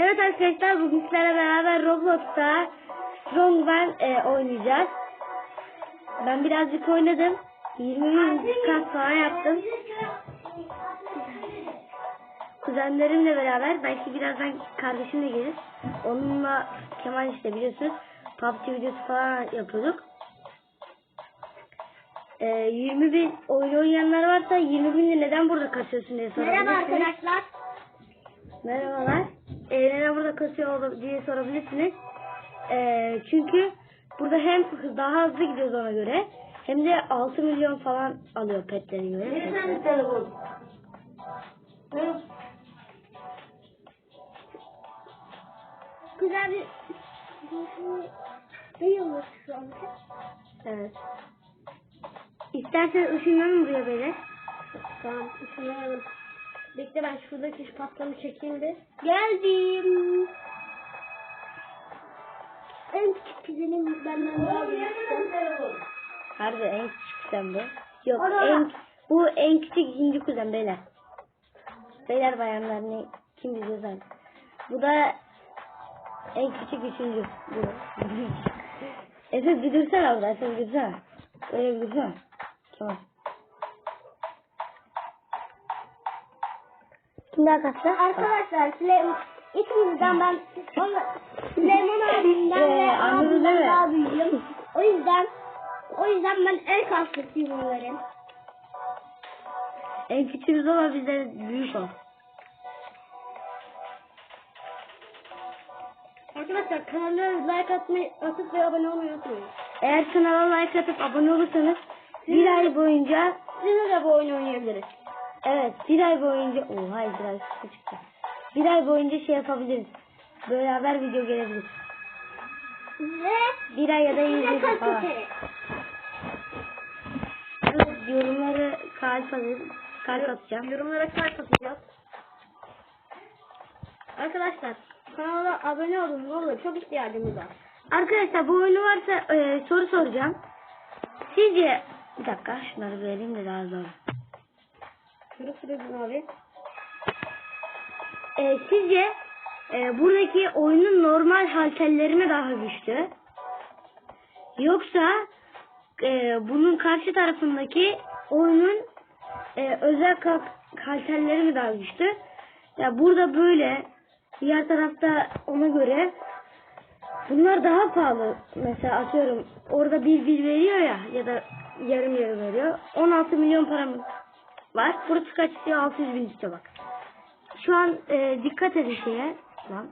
Evet arkadaşlar bugün sizlerle beraber Roblox'ta Strongman e, oynayacağız. Ben birazcık oynadım. 20 kat falan yaptım. Kuzenlerimle beraber belki birazdan kardeşim de gelir. Onunla Kemal işte biliyorsunuz PUBG videosu falan yapıyorduk. E, 20 bin oyun oynayanlar varsa 20 binle neden burada kasıyorsun diye sorabilirsiniz. Merhaba arkadaşlar. Merhabalar. Burada kasıyor diye sorabilirsiniz. Ee, çünkü burada hem daha hızlı gidiyoruz ona göre hem de 6 milyon falan alıyor petlerine göre. Efendim telefon. Güzel bir ne yıllık şu anda? Evet. İsterseniz ışınlanın buraya böyle. Tamam ışınlayalım. Bekle ben şuradaki şu patlamı çekeyim bir. Geldim. En küçük kuzenim benden daha büyük. Harbi en küçük kuzen bu. Yok Ana! en bu en küçük ikinci kuzen beyler. Beyler bayanlar ne kim biliyor zaten. Bu da en küçük üçüncü. Bu. Efe bir dursana orada. Efe bir dursana. Öyle bir dursana. Tamam. Daha kastı? Arkadaşlar Süleyman ikimizden ben ona- Süleyman abimden Ee, ve abimden değil mi? daha büyüğüm. O yüzden o yüzden ben el kastetiyim onların. En küçüğümüz olan bizden büyük o. Arkadaşlar kanala like atmayı atıp ve abone olmayı unutmayın. Eğer kanala like atıp abone olursanız bir ay boyunca Sizinle de bu oyunu oynayabiliriz. Evet bir ay boyunca oha bir ay kısa çıktı. Bir ay boyunca şey yapabiliriz. Beraber video gelebilir. Ve Bir ay ya da yüz size video falan. Evet, yorumları kalp alayım. Kalp atacağım. Yorumlara kalp atacağız. Arkadaşlar kanala abone olun ne olur çok ihtiyacımız var. Arkadaşlar bu oyunu varsa e, soru soracağım. Sizce bir dakika şunları vereyim de daha zor. Şurada sürdün abi. E, sizce e, buradaki oyunun normal halterleri daha güçlü? Yoksa e, bunun karşı tarafındaki oyunun e, özel halterleri mi daha güçlü? Ya burada böyle diğer tarafta ona göre bunlar daha pahalı. Mesela atıyorum orada bir bir veriyor ya ya da yarım yarım veriyor. 16 milyon param var. Burası kaç istiyor? 600 bin istiyor bak. Şu an e, dikkat edin şeye. Lan.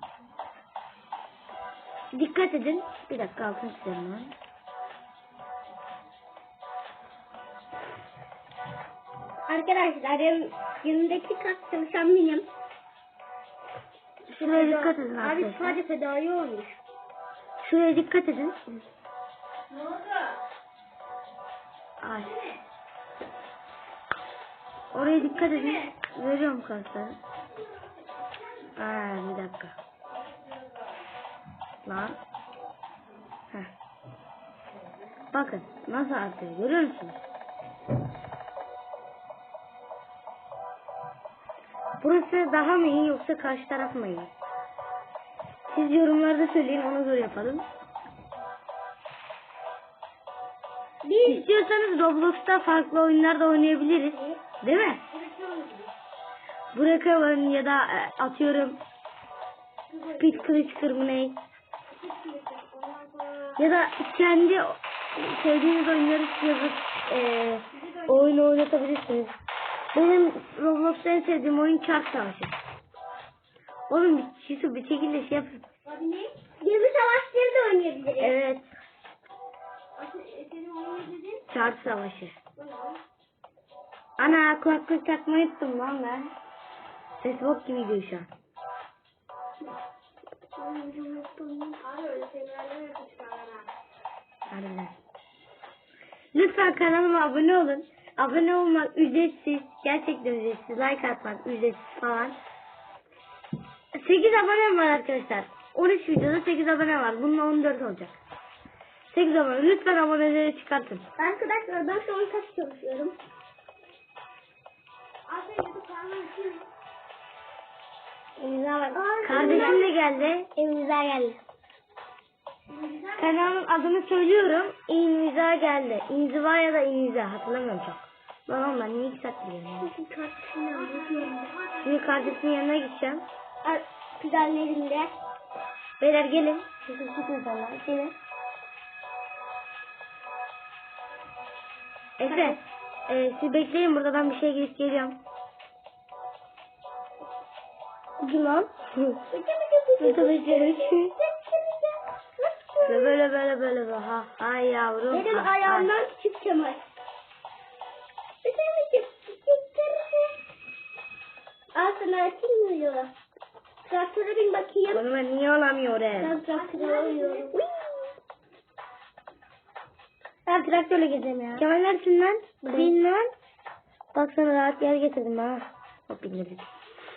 Dikkat edin. Bir dakika altın çizelim lan. Arkadaşlar yanımdaki kat çalışan benim. Şuraya dikkat edin Abi arkadaşlar. sadece fedai olmuş. Şuraya dikkat edin. Ay. Oraya dikkat edin. Veriyorum kartları. Aa, bir dakika. Lan. Heh. Bakın nasıl artıyor görüyor musunuz? Burası daha mı iyi yoksa karşı taraf mı iyi? Siz yorumlarda söyleyin ona göre yapalım. Bir İstiyorsanız Roblox'ta farklı oyunlar da oynayabiliriz. Değil mi? Bırakalım ya da e, atıyorum Clicker mı ne? Ya da kendi sevdiğiniz oyunları yazıp e, oyun oynatabilirsiniz. Benim Roblox'ta en sevdiğim oyun Çark Savaşı. Oğlum bir, Yusuf bir şekilde şey yap. Abi ne? Gemi savaşları da oynayabiliriz. Evet. Senin oyunu dedin. Çark Savaşı. Ana kulaklık takmayı unuttum lan ben. Ses bok gibi gidiyor şu an. Harbiden. Lütfen kanalıma abone olun. Abone olmak ücretsiz. Gerçekten ücretsiz. Like atmak ücretsiz falan. 8 abonem var arkadaşlar. 13 videoda 8 abone var. Bununla 14 olacak. 8 abone. Lütfen aboneleri çıkartın. Arkadaşlar ben şu an kaç çalışıyorum? İmza bak. Kardeşim de geldi. İmza geldi. Kanalın adını söylüyorum. İmza geldi. İnziva ya da imza. Hatırlamıyorum çok. Oğlum ben niye iki saat biliyorum ya. Şimdi kardeşimin yanına gideceğim. Güzellerinde. Beyler gelin. Siz. Gelin. Efe. E, siz bekleyin burada ben bir şey gidip geliyorum. Kim lan? Bekliyorum. Böyle böyle böyle böyle. Ha, ay yavrum. Benim ha, ayağımdan küçük Kemal. Al sana atayım mı yola? Traktöre bin ay. bakayım. Bunu ben niye alamıyorum? Ben traktöre alıyorum. Ben traktörle gezeyim ya. Kemal neredesin lan? Bin lan. Bak sana rahat yer getirdim ha. Hop bindirdik.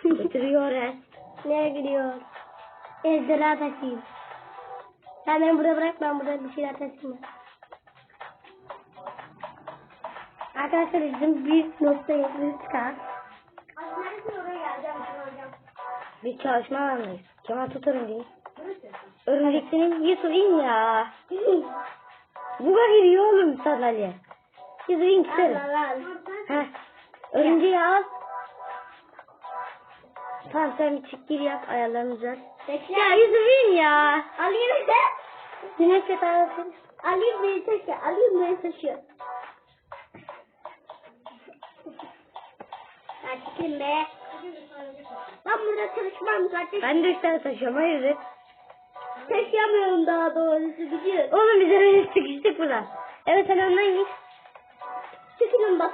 Getiriyor he. Nereye gidiyor? Ezdera taşıyayım. Sen beni burada bırak ben burada bir şeyler taşıyayım. Arkadaşlar bizim bir nokta yetmiş çıkar. Bir çalışma alanındayız. Kemal tut örümceği. Örümcek senin Yusuf in ya. Buga giriyor oğlum sandalye. Yusuf in gidelim. Heh. Örümceği al. Tamam sen bir çık gir yap ayarlarını düzelt. Ya in ya. Alayım de. Güneş yatağısın. Alayım beni taşı. Alayım beni taşı. Ben çıkayım be. Ben burada çalışmam zaten. Ben de tane taşıyorum hayırdır. Taşıyamıyorum daha doğrusu biliyorsun. Oğlum biz öyle sıkıştık burada. Evet sen önden git. Çekilin bak.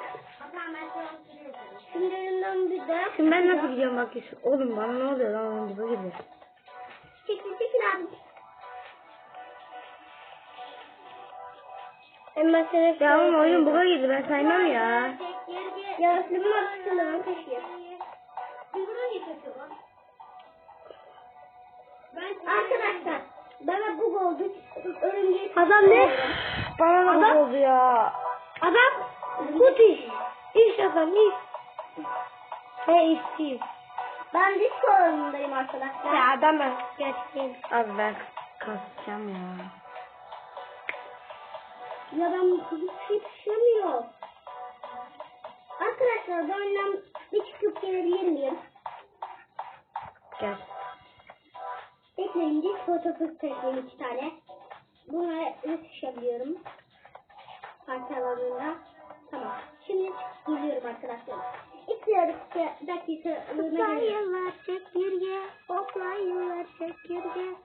Şimdi önümden bir de. Şimdi ben nasıl gidiyorum bak Yusuf. Oğlum bana ne oluyor lan onun gibi gibi. Çekil çekil abi. Hemen seni Ya oğlum oyun buga girdi ben saymam ya. Ya üstümün arkasında ben taşıyayım. Arkadaşlar bana bug oldu. Örümceği Adam ne? Bana da bug oldu ya. Adam Kut iş. İş adam iş. He işçiyim. ben diş sorunundayım arkadaşlar. Ya adam ben. Gerçekten. Abi ben kasacağım ya. Ya ben yetişemiyor. Arkadaşlar ben bir çıkıp gelebilir miyim? Gel. Bekleyince fotoğrafı çekeyim iki tane. Bunları yetişebiliyorum. Parçalarında. Tamam. Şimdi çıkıp geliyorum arkadaşlar. İki dakika, Hoplayırlar çekirge. Hoplayırlar çekirge.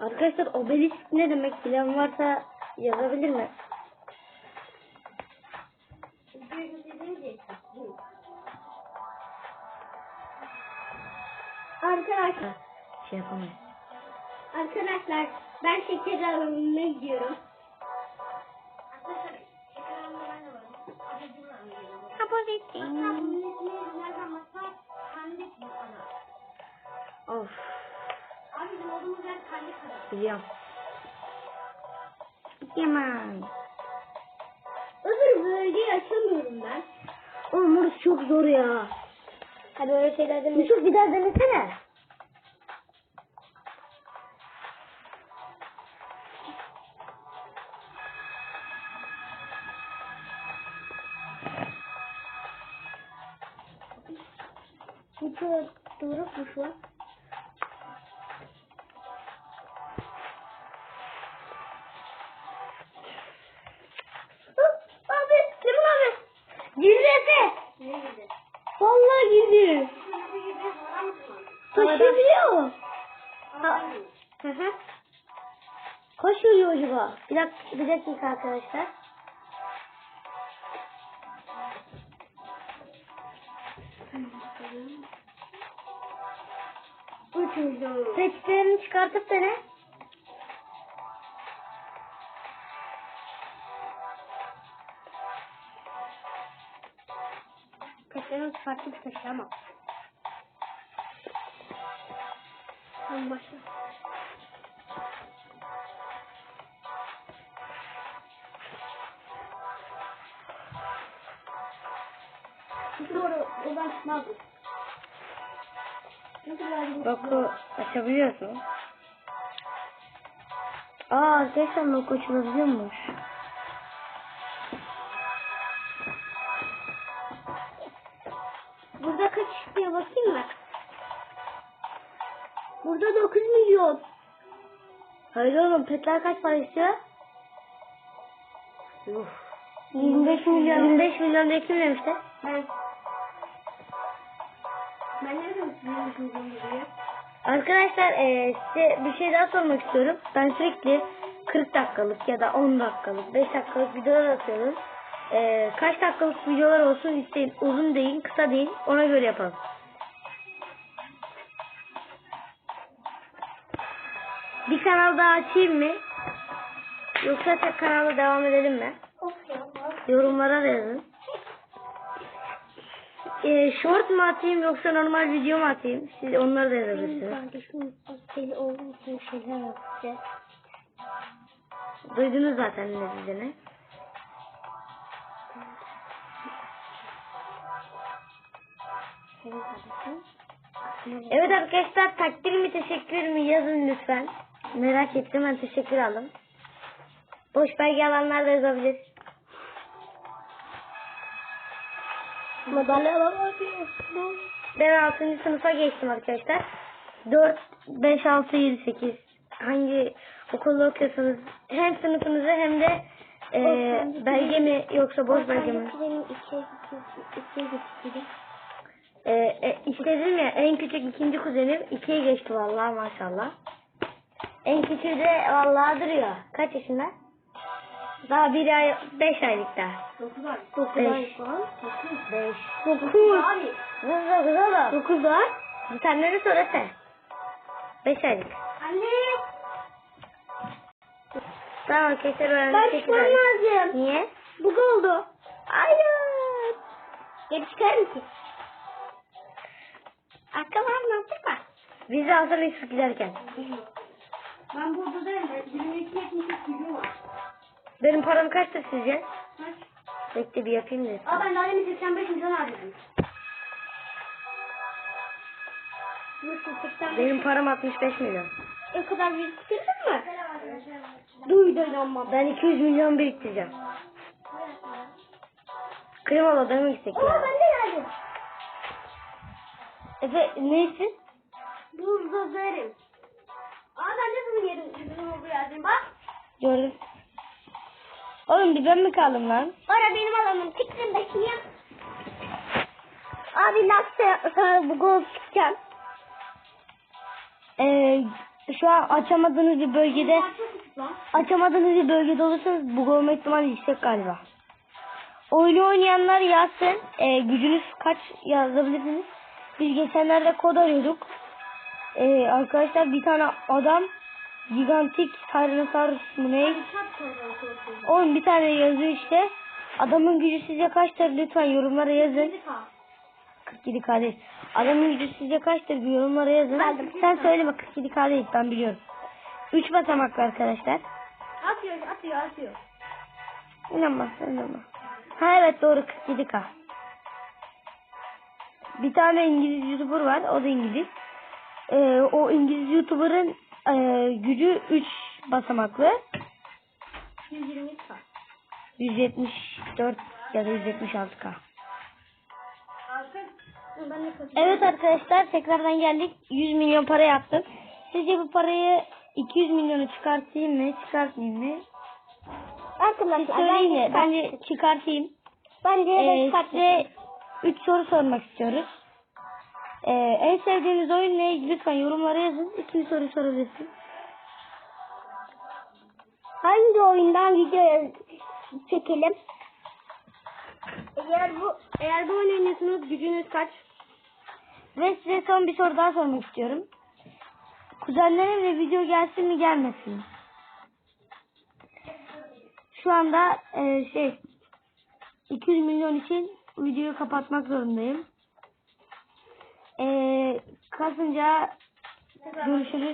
Arkadaşlar obelisk ne demek bilen varsa yazabilir mi? Arkadaşlar, şey yapamayız. arkadaşlar ben şeker alanına gidiyorum. Of. Biliyorum. Yaman. Öbür bölgeyi açamıyorum ben. Oğlum burası çok zor ya. Hadi öyle şeyler deme. Yusuf bir daha denesene. Bu çok durukmuş lan. Abi, Selim abi. Girdi Efe. Vallahi. Ha. Hı hı. Kaç yürüyor acaba? Bir dakika, bir dakika arkadaşlar. muydu? Seçtiğini çıkartıp dene. Kaçlarını çıkartıp taşıyamam. Tamam başla. Doğru ulaşmadım. Loku açabiliyorsun. Aa arkadaşlar loku açılabiliyormuş. Burada kaç istiyor bakayım mı? Burada 9 milyon. Hayır oğlum petler kaç para istiyor? 25 milyon. 25 milyon diye kim Arkadaşlar eee, size bir şey daha sormak istiyorum. Ben sürekli 40 dakikalık ya da 10 dakikalık, 5 dakikalık videolar atıyorum. Eee, kaç dakikalık videolar olsun isteyin. Uzun değil, kısa değil. Ona göre yapalım. Bir kanal daha açayım mı? Yoksa tek kanalda devam edelim mi? Yorumlara da yazın. Eee, short mu atayım yoksa normal video mu atayım? Siz onları da yazabilirsiniz. kardeşim için şeyler yapacak. Duydunuz zaten ne dediğini. Evet arkadaşlar takdir mi teşekkür mi yazın lütfen. Merak ettim ben teşekkür aldım. Boş belge alanlar da yazabilir. Madalya alamıyor. Ben 6. sınıfa geçtim arkadaşlar. 4, 5, 6, 7, 8 hangi okulda okuyorsanız hem sınıfınızı hem de e, belge mi yoksa boş belge mi? Benim ikiye geçti. E, e, işte dedim ya en küçük ikinci kuzenim ikiye geçti vallahi maşallah. En küçüğü de vallahi duruyor. Kaç yaşında? Daha bir ay, beş aylık daha. 9 ay. Dokuz 9 ay falan. 9. Beş. Dokuz. Abi. Dokuz dokuz oğlum. Dokuz ay. Tane de söylese. Beş aylık. Anne. Tamam arkadaşlar Ben öğrendik. çıkmam lazım. Niye? Bug oldu. Hayır. Geri çıkar mısın? Arkalarına oturma. Bizi alsana giderken. Ben burada değilim. 22 70 kilo var. Benim param kaçtır sizce? Kaç? Bekle bir yapayım da. Aa ben daha demin 85 milyon harcadım. Nasıl 85? Benim param 65 milyon. O kadar biriktirdin mi? Duydun ama. Ben 200 milyon biriktireceğim. Klimalı'da mı gitsek Oo ya? ben de geldim. Efe neysin? Buzdolabı. Aa ben de bunu yerim. Bizim olduğu yerdeyim. Bak. Gördüm. Oğlum bir ben mi kaldım lan? Ora benim alanım. Çıktım bakayım. Abi nasıl sana bu gol çıkacağım? Ee, şu an açamadığınız bir bölgede açamadığınız bir bölgede olursanız bu olma ihtimali yüksek galiba. Oyunu oynayanlar yazsın. Ee, gücünüz kaç yazabilirsiniz. Biz geçenlerde kod arıyorduk. Ee, arkadaşlar bir tane adam gigantik Tyrannosaurus mu ne? Oğlum bir tane yazıyor işte. Adamın gücü sizce kaçtır lütfen yorumlara yazın. 47 k değil. Adamın gücü sizce kaçtır bir yorumlara yazın. Sen söyleme 47 k değil ben biliyorum. 3 basamaklı arkadaşlar. Atıyor, atıyor, atıyor. İnanma inanma. Ha evet doğru 47 k. Bir tane İngiliz YouTuber var o da İngiliz. Ee, o İngiliz YouTuber'ın e, gücü 3 basamaklı. 120 var. 174 ya da 176 k. Ben de kaçırdım. Evet arkadaşlar tekrardan geldik. 100 milyon para yaptım. Sizce bu parayı 200 milyonu çıkartayım mı? Çıkartmayayım mı? Arkadaşlar Söyleyeyim mi? Bence çıkartayım. Bence Ee, size 3 soru sormak istiyoruz. Ee, en sevdiğiniz oyun ne? Lütfen yorumlara yazın. İkinci soruyu sorabilirsin. Hangi oyundan video çekelim? Eğer bu eğer bu oyunu oynuyorsunuz gücünüz kaç? Ve size son bir soru daha sormak istiyorum. Kuzenlerimle video gelsin mi gelmesin mi? Şu anda e, şey 200 milyon için videoyu kapatmak zorundayım. E, kasınca görüşürüz.